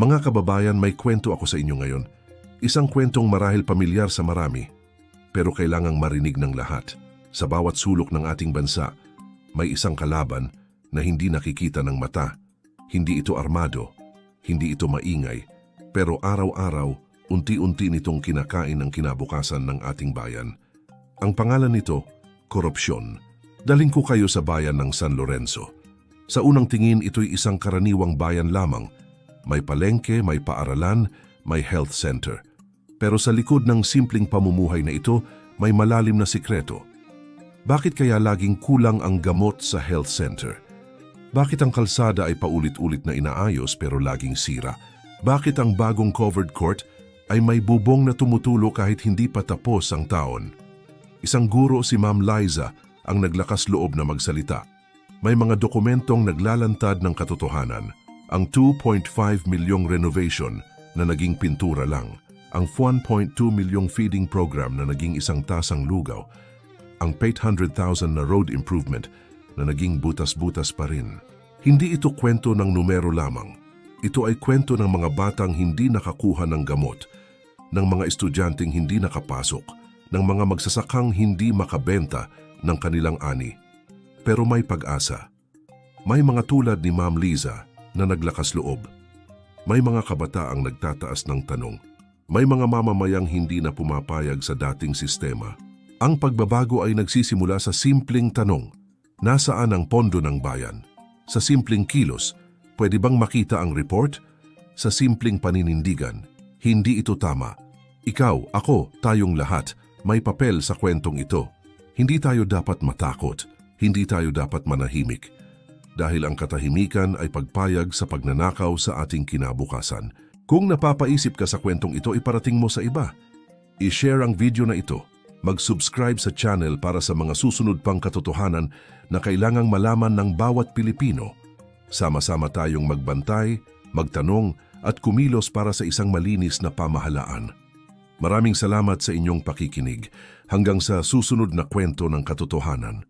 Mga kababayan, may kwento ako sa inyo ngayon. Isang kwentong marahil pamilyar sa marami, pero kailangang marinig ng lahat. Sa bawat sulok ng ating bansa, may isang kalaban na hindi nakikita ng mata. Hindi ito armado, hindi ito maingay, pero araw-araw, unti-unti nitong kinakain ang kinabukasan ng ating bayan. Ang pangalan nito, korupsyon. Daling ko kayo sa bayan ng San Lorenzo. Sa unang tingin, ito'y isang karaniwang bayan lamang. May palengke, may paaralan, may health center. Pero sa likod ng simpleng pamumuhay na ito, may malalim na sikreto. Bakit kaya laging kulang ang gamot sa health center? Bakit ang kalsada ay paulit-ulit na inaayos pero laging sira? Bakit ang bagong covered court ay may bubong na tumutulo kahit hindi pa tapos ang taon? Isang guro si Ma'am Liza ang naglakas loob na magsalita. May mga dokumentong naglalantad ng katotohanan. Ang 2.5 milyong renovation na naging pintura lang. Ang 1.2 milyong feeding program na naging isang tasang lugaw. Ang 800,000 na road improvement na naging butas-butas pa rin. Hindi ito kwento ng numero lamang. Ito ay kwento ng mga batang hindi nakakuha ng gamot, ng mga estudyanteng hindi nakapasok, ng mga magsasakang hindi makabenta ng kanilang ani. Pero may pag-asa. May mga tulad ni Ma'am Liza na naglakas loob. May mga kabataang nagtataas ng tanong. May mga mamamayang hindi na pumapayag sa dating sistema. Ang pagbabago ay nagsisimula sa simpleng tanong. Nasaan ang pondo ng bayan? Sa simpleng kilos, pwede bang makita ang report? Sa simpleng paninindigan, hindi ito tama. Ikaw, ako, tayong lahat, may papel sa kwentong ito. Hindi tayo dapat matakot, hindi tayo dapat manahimik. Dahil ang katahimikan ay pagpayag sa pagnanakaw sa ating kinabukasan. Kung napapaisip ka sa kwentong ito, iparating mo sa iba. I-share ang video na ito. Mag-subscribe sa channel para sa mga susunod pang katotohanan na kailangang malaman ng bawat Pilipino. Sama-sama tayong magbantay, magtanong at kumilos para sa isang malinis na pamahalaan. Maraming salamat sa inyong pakikinig hanggang sa susunod na kwento ng katotohanan.